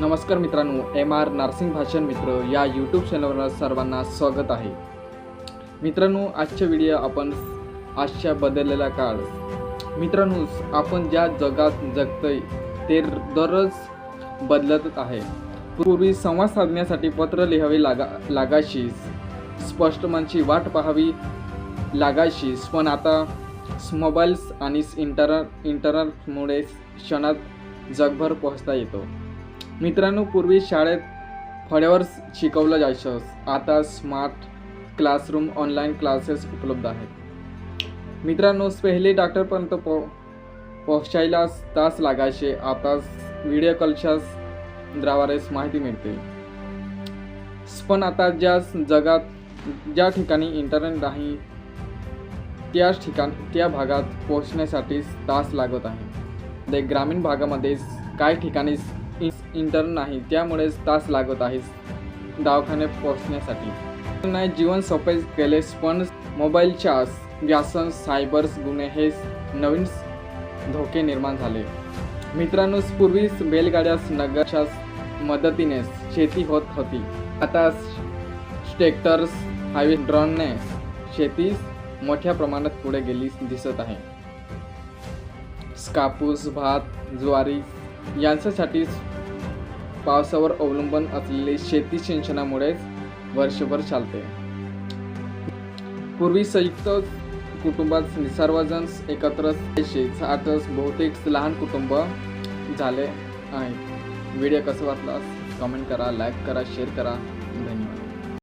नमस्कार मित्रांनो M R nursing भाषण मित्र या यूट्यूब चॅनलवर सर्वांना स्वागत आहे. मित्रांनो आजच्या व्हिडिओ आपण आजच्या बदललेला काळ. मित्रांनो आपण ज्या जगात जगतोय ते दररोज बदलतच आहे. पूर्वी संवाद साधण्यासाठी पत्र लिहावे लागा लागायची स्पष्ट मनची वाट पाहावी लागायची पण आता मोबाईल्स आणि इंटर इंटरनेटमुळे क्षणात जगभर पोहोचता येतो. मित्रांनो पूर्वी शाळेत फळ्यावर शिकवलं जायचं. आता स्मार्ट क्लासरूम ऑनलाईन क्लासेस उपलब्ध आहेत. मित्रांनो पहिले डॉक्टरपर्यंत पो पोहोचायला तास लागायचे. आता व्हिडिओ कॉलच्या द्वारे माहिती मिळते. पण आता ज्या जगात ज्या ठिकाणी इंटरनेट नाही त्याच ठिकाणी त्या भागात पोहोचण्यासाठी तास लागत आहे. ते ग्रामीण भागामध्ये काही ठिकाणी इंटरनेट नाही त्यामुळे तास लागत आहे दवाखान्यात पोहोचण्यासाठी. नाही जीवन सोपे केलेस पण मोबाईलच्या व्यासन सायबर्स गुन्हे हे नवीन धोके निर्माण झाले. मित्रांनो पूर्वीच बैलगाड्या नगरच्या मदतीने शेती होत होती. आता ट्रॅक्टर्स हायवे ड्रोनने शेती मोठ्या प्रमाणात पुढे गेली दिसत आहे. कापूस भात ज्वारी यांच्यासाठीच पावसावर अवलंबून असलेली शेती सिंचनामुळेच वर्षभर चालते. पूर्वी संयुक्त कुटुंबात सर्वजण एकत्र आजच बहुतेक लहान कुटुंब झाले आहे. व्हिडिओ कसं वाटला? कमेंट करा लाईक करा शेअर करा.